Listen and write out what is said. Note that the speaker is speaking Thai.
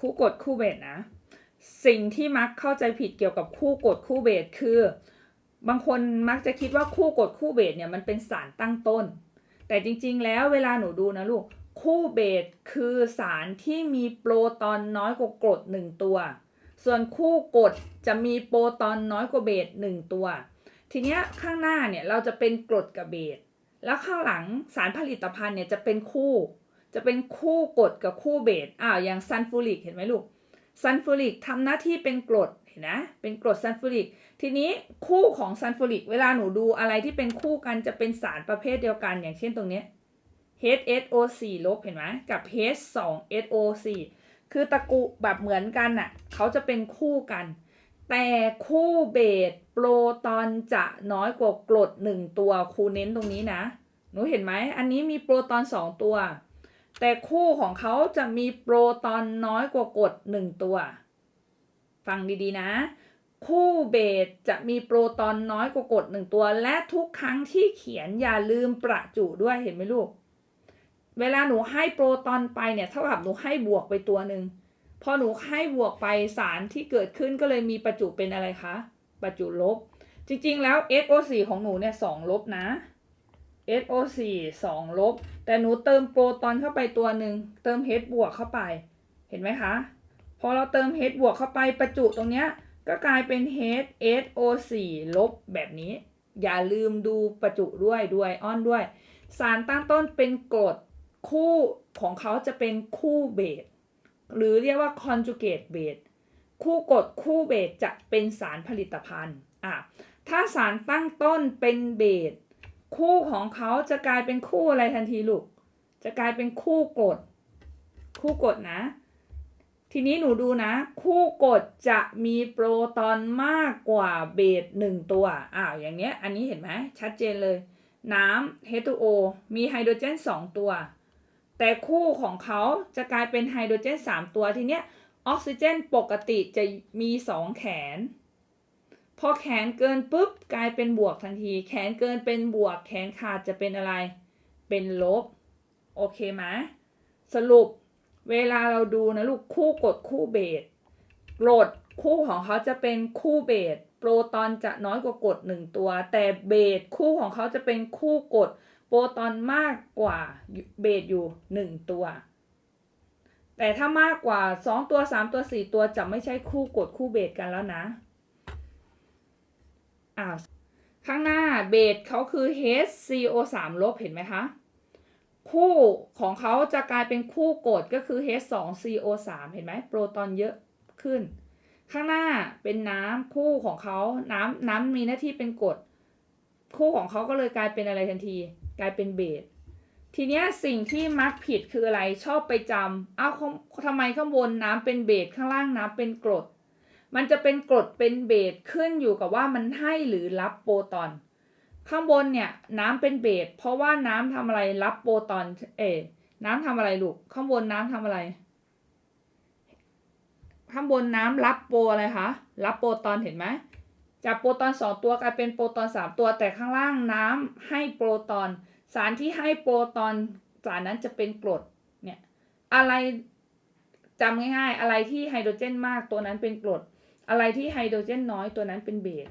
คู่กดคู่เบสนะ สิ่งที่มักเข้าใจผิดเกี่ยวกับคู่กดคู่เบสคือ บางคนมักจะคิดว่าคู่กดคู่เบสเนี่ยมันเป็นสารตั้งต้น แต่จริงๆ แล้วเวลาหนูดูนะลูกคู่เบสคือสารที่มีโปรตอนน้อยกว่ากรดหนึ่งตัว ส่วนคู่กดจะมีโปรตอนน้อยกว่าเบสหนึ่งตัว ทีเนี้ยข้างหน้าเนี่ยเราจะเป็นกรดกับเบสแล้วข้างหลังสารผลิตภัณฑ์เนี่ยจะเป็นคู่ จะเป็นคู่กรดกับคู่เบสอ้าวอย่างซันฟูริกเห็นไหมลูกซันฟูริกทำหน้าที่เป็นกรดเห็นนะเป็นกรดซันฟูริกทีนี้คู่ของซันฟูริกเวลาหนูดูอะไรที่เป็นคู่กันจะเป็นสารประเภทเดียวกัน อย่างเช่นตรงนี้ HSO4 ลบเห็นไหมกับ H2SO4 คือตะกุแบบเหมือนกันน่ะเขาจะเป็นคู่กัน แต่คู่เบสโปรตอนจะน้อยกว่ากรดหนึ่งตัวครูเน้นตรงนี้นะ หนูเห็นไหมอันนี้มีโปรตอนสองตัว แต่คู่ของเขาจะมีโปรตอนน้อยกว่ากรดหนึ่งตัว ฟังดีๆนะ คู่เบสจะมีโปรตอนน้อยกว่ากรดหนึ่งตัว และทุกครั้งที่เขียนอย่าลืมประจุด้วยเห็นไหมลูก เวลาหนูให้โปรตอนไปเนี่ยเท่ากับหนูให้บวกไปตัวหนึ่งพอหนูให้บวกไปสารที่เกิดขึ้นก็เลยมีประจุเป็นอะไรคะ ประจุลบ จริงๆแล้ว SO4 ของหนูเนี่ยสองลบนะ SO4 สองลบ แต่หนูเติมโปรตอนเข้าไปตัวหนึ่งเติม H บวกเข้าไป เห็นไหมคะ พอเราเติม H บวกเข้าไปประจุตรงเนี้ยก็กลายเป็น HSO4 ลบแบบนี้ อย่าลืมดูประจุด้วยด้วยอ้อนด้วย สารตั้งต้นเป็นกรดคู่ของเขาจะเป็นคู่เบสหรือเรียกว่า conjugate base คู่กรดคู่เบสจะเป็นสารผลิตภัณฑ์อะถ้าสารตั้งต้นเป็นเบส คู่ของเขาจะกลายเป็นคู่อะไรทันทีลูก จะกลายเป็นคู่กรดคู่กรดนะ ทีนี้หนูดูนะ คู่กรดจะมีโปรตอนมากกว่าเบสหนึ่งตัว อ้าวอย่างเนี้ย อันนี้เห็นไหมชัดเจนเลย น้ำ H2O มีไฮโดรเจน2ตัว แต่คู่ของเขาจะกลายเป็นไฮโดรเจน3ตัวทีเนี้ยออกซิเจนปกติจะมี2แขน พอแขนเกินปุ๊บกลายเป็นบวกทันที แขนเกินเป็นบวก แขนขาดจะเป็นอะไร เป็นลบ โอเคไหมสรุปเวลาเราดูนะลูกคู่กดคู่เบสกรดคู่ของเขาจะเป็นคู่เบสโปรตอนจะน้อยกว่ากรดหนึ่งตัว แต่เบสคู่ของเขาจะเป็นคู่กรดโปรตอนมากกว่าเบสอยู่หนึ่งตัว แต่ถ้ามากกว่าสองตัวสามตัวสี่ตัวจะไม่ใช่คู่กดคู่เบสกันแล้วนะ อ่าข้างหน้าเบสเขาคือ HCO3 ลบเห็นไหมคะ คู่ของเขาจะกลายเป็นคู่กดก็คือ H2CO3 เห็นไหมโปรตอนเยอะขึ้น ข้างหน้าเป็นน้ำคู่ของเขาน้ำน้ำมีหน้าที่เป็นกรดคู่ของเขาก็เลยกลายเป็นอะไรทันที กลายเป็นเบสทีเนี้ยสิ่งที่มักผิดคืออะไรชอบไปจำอ้าวเขาทำไมข้างบนน้ำเป็นเบสข้างล่างน้ำเป็นกรด มันจะเป็นกรดเป็นเบสขึ้นอยู่กับว่ามันให้หรือรับโปรตอน ข้างบนเนี่ยน้ำเป็นเบสเพราะว่าน้ำทำอะไรรับโปรตอน เอ น้ำทำอะไรลูก ข้างบนน้ำทำอะไร ข้างบนน้ำรับโปรอะไรคะ รับโปรตอนเห็นไหมจากโปรตอนสองตัวกลายเป็นโปรตอนสามตัวแต่ข้างล่างน้ำให้โปรตอน สารที่ให้โปรตอนสารนั้นจะเป็นกรดเนี่ยอะไรจำง่ายๆ อะไรที่ไฮโดรเจนมากตัวนั้นเป็นกรด อะไรที่ไฮโดรเจนน้อยตัวนั้นเป็นเบส